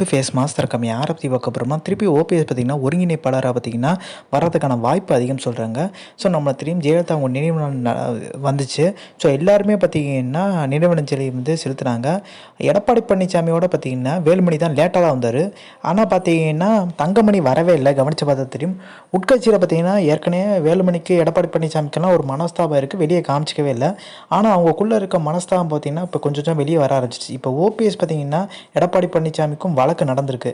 To face master கம்மி யாரை பற்றி பார்க்க போகிறோமா திருப்பி ஓபிஎஸ் பார்த்திங்கன்னா ஒருங்கிணைப்பாளராக பார்த்திங்கன்னா வர்றதுக்கான வாய்ப்பு அதிகம் சொல்கிறாங்க ஸோ நம்மளை திரும்பி ஜெயலலிதா அவங்க நினைவு ந- வந்துச்சு. ஸோ எல்லாருமே பார்த்திங்கன்னா நினைவஞ்சலி வந்து செலுத்துனாங்க. எடப்பாடி பழனிசாமியோட பார்த்திங்கன்னா வேலுமணி தான் லேட்டாக தான் வந்தார். ஆனால் பார்த்தீங்கன்னா தங்கமணி வரவே இல்லை. கவனித்து பார்த்தா தெரியும். உட்கட்சியில் பார்த்தீங்கன்னா ஏற்கனவே வேலுமணிக்கு எடப்பாடி பழனிசாமிக்கெல்லாம் ஒரு மனஸ்தாபம் இருக்குது வெளியே காமிச்சிக்கவே இல்லை. ஆனால் அவங்களுக்குள்ளே இருக்க மனஸ்தாபம் பார்த்தீங்கன்னா இப்போ கொஞ்சம் கொஞ்சம் வெளியே வர ஆரம்பிச்சிச்சு இப்போ ஓபிஎஸ் பார்த்தீங்கன்னா எடப்பாடி பழனிசாமிக்கும் வழக்கு நடந்திருக்கு.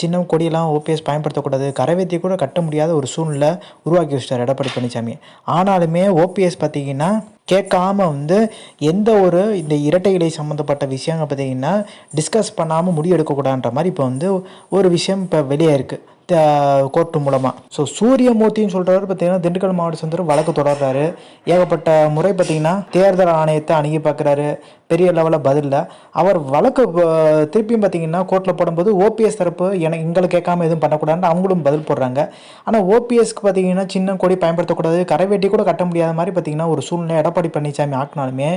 சின்னம் கொடியெல்லாம் ஓபிஎஸ் பயன்படுத்தக்கூடாது. கரைவேத்தி கூட கட்ட முடியாத ஒரு சூழ்நிலை உருவாக்கி வச்சிட்டார் எடப்பாடி பழனிசாமி. ஆனாலுமே ஓபிஎஸ் பார்த்தீங்கன்னா கேட்காம வந்து எந்த ஒரு இந்த இரட்டை இலை சம்மந்தப்பட்ட விஷயங்கள் பார்த்தீங்கன்னா டிஸ்கஸ் பண்ணாமல் முடிவு எடுக்கக்கூடாதுன்ற மாதிரி இப்போ வந்து ஒரு விஷயம் இப்போ வெளியே இருக்குது கோர்ட்டு மூலமாக ஸோ சூரியமூர்த்தின்னு சொல்கிறவர் பார்த்தீங்கன்னா திண்டுக்கல் மாவட்ட சேர்ந்தவர் வழக்கு தொடர்றாரு. ஏகப்பட்ட முறை பார்த்தீங்கன்னா தேர்தல் ஆணையத்தை அணுகி பார்க்குறாரு பெரிய லெவலில் பதிலில் அவர் வழக்கு திருப்பியும் பார்த்தீங்கன்னா கோர்ட்டில் போடும்போது ஓபிஎஸ் தரப்பு எனக்கு எங்களை கேட்காம எதுவும் பண்ணக்கூடாதுன்னு அவங்களும் பதில் போடுறாங்க. ஆனால் ஓபிஎஸ்க்கு பார்த்தீங்கன்னா சின்ன கொடி பயன்படுத்தக்கூடாது. கரைவேட்டி கூட கட்ட முடியாத மாதிரி பார்த்தீங்கன்னா ஒரு சூழ்நிலை எடப்பாடி பழனிசாமி ஆக்கினாலுமே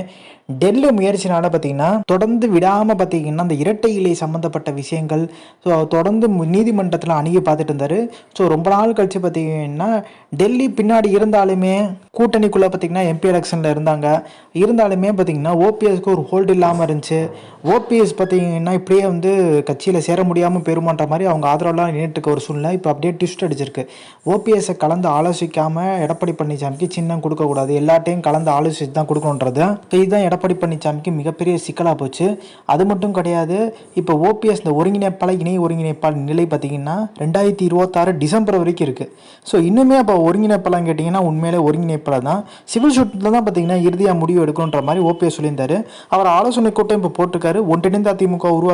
டெல்லி முயற்சினால பார்த்தீங்கன்னா தொடர்ந்து விடாமல் பார்த்தீங்கன்னா அந்த இரட்டை இலை சம்மந்தப்பட்ட விஷயங்கள் ஸோ தொடர்ந்து நீதிமன்றத்தில் அணுகி பார்த்து பார்த்துட்டு இருந்தார். ஸோ ரொம்ப நாள் கழித்து பார்த்தீங்கன்னா டெல்லி பின்னாடி இருந்தாலுமே கூட்டணிக்குள்ளே பார்த்தீங்கன்னா எம்பி எலெக்ஷனில் இருந்தாங்க. இருந்தாலுமே பார்த்தீங்கன்னா ஓபிஎஸ்க்கு ஒரு ஹோல்டு இல்லாமல் இருந்துச்சு. ஓபிஎஸ் பார்த்தீங்கன்னா இப்படியே வந்து கட்சியில் சேர முடியாமல் பெருமான்ற மாதிரி அவங்க ஆதரவுலாம் நின்றுட்டு ஒரு சூழ்நிலை இப்போ அப்படியே ட்விஸ்ட் அடிச்சிருக்கு. ஓபிஎஸ்ஸை கலந்து ஆலோசிக்காமல் எடப்பாடி பழனிசாமிக்கு சின்னம் கொடுக்கக்கூடாது எல்லாட்டையும் கலந்து ஆலோசித்து தான் கொடுக்கணுன்றது. இதுதான் எடப்பாடி பழனிசாமிக்கு மிகப்பெரிய சிக்கலாக போச்சு. அது மட்டும் கிடையாது. இப்போ ஓபிஎஸ் இந்த ஒருங்கிணைப்பாளர் இணை ஒருங்கிணைப்பால் நிலை பார்த்தீங்கன்னா ரெண்டாயிரத்தி இருபத்தாறு டிசம்பர் வரைக்கும் இருக்குது ஸோ இன்னுமே அப்போ ஒருங்கிணைப்பாளர் கேட்டிங்கன்னா உண்மையிலே ஒருங்கிணைப்பாளர் தான் சிவில் சூட்டில் தான் பார்த்தீங்கன்னா இறுதியாக முடிவு எடுக்கணுன்ற மாதிரி ஓபிஎஸ் சொல்லியிருந்தாரு. அவர் ஆலோசனை கூட்டம் இப்போ போட்டிருக்காரு. ஒன்றிணைந்த அதிமுக உருவா